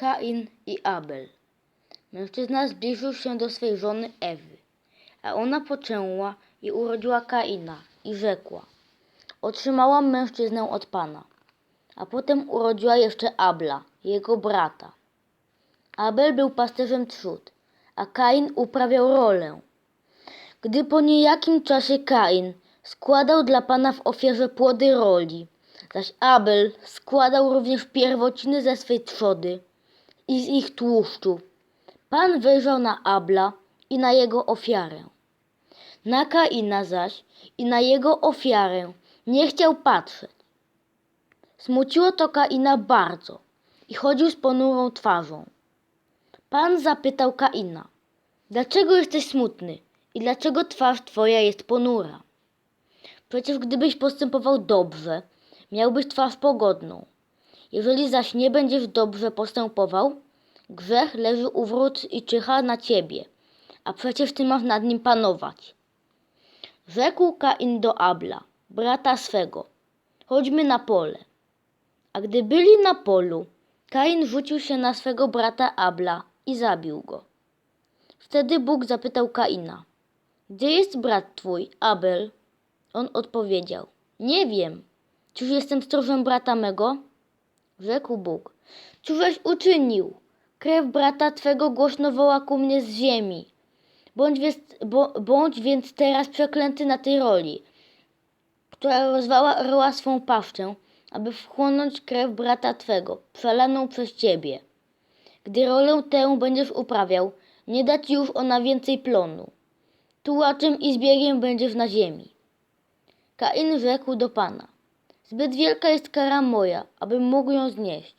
Kain i Abel. Mężczyzna zbliżył się do swej żony Ewy, a ona poczęła i urodziła Kaina i rzekła: Otrzymałam mężczyznę od Pana. A potem urodziła jeszcze Abla, jego brata. Abel był pasterzem trzód, a Kain uprawiał rolę. Gdy po niejakim czasie Kain składał dla Pana w ofierze płody roli, zaś Abel składał również pierwociny ze swej trzody i z ich tłuszczu. Pan wyjrzał na Abla i na jego ofiarę. Na Kaina zaś i na jego ofiarę nie chciał patrzeć. Smuciło to Kaina bardzo i chodził z ponurą twarzą. Pan zapytał Kaina, dlaczego jesteś smutny i dlaczego twarz twoja jest ponura? Przecież gdybyś postępował dobrze, miałbyś twarz pogodną. Jeżeli zaś nie będziesz dobrze postępował, grzech leży u wrót i czyha na ciebie, a przecież ty masz nad nim panować. Rzekł Kain do Abla, brata swego, chodźmy na pole. A gdy byli na polu, Kain rzucił się na swego brata Abla i zabił go. Wtedy Bóg zapytał Kaina, gdzie jest brat twój, Abel? On odpowiedział, nie wiem. Czyż jestem stróżem brata mego? Rzekł Bóg, cóżeś uczynił? Krew brata twego głośno woła ku mnie z ziemi. Bądź więc, bądź więc teraz przeklęty na tej roli, która rozwała roła swą paszczę, aby wchłonąć krew brata twego, przelaną przez ciebie. Gdy rolę tę będziesz uprawiał, nie da ci już ona więcej plonu. Tułaczem i zbiegiem będziesz na ziemi. Kain rzekł do Pana, zbyt wielka jest kara moja, abym mógł ją znieść.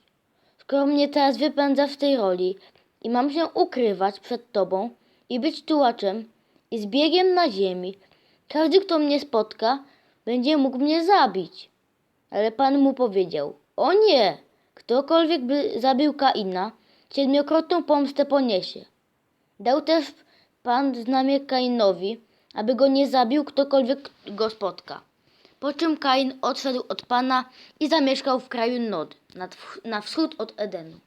Skoro mnie teraz wypędzasz w tej roli i mam się ukrywać przed Tobą i być tułaczem i zbiegiem na ziemi, każdy, kto mnie spotka, będzie mógł mnie zabić. Ale Pan mu powiedział, o nie, ktokolwiek by zabił Kaina, siedmiokrotną pomstę poniesie. Dał też Pan znamię Kainowi, aby go nie zabił ktokolwiek go spotka. Po czym Kain odszedł od Pana i zamieszkał w kraju Nod, na wschód od Edenu.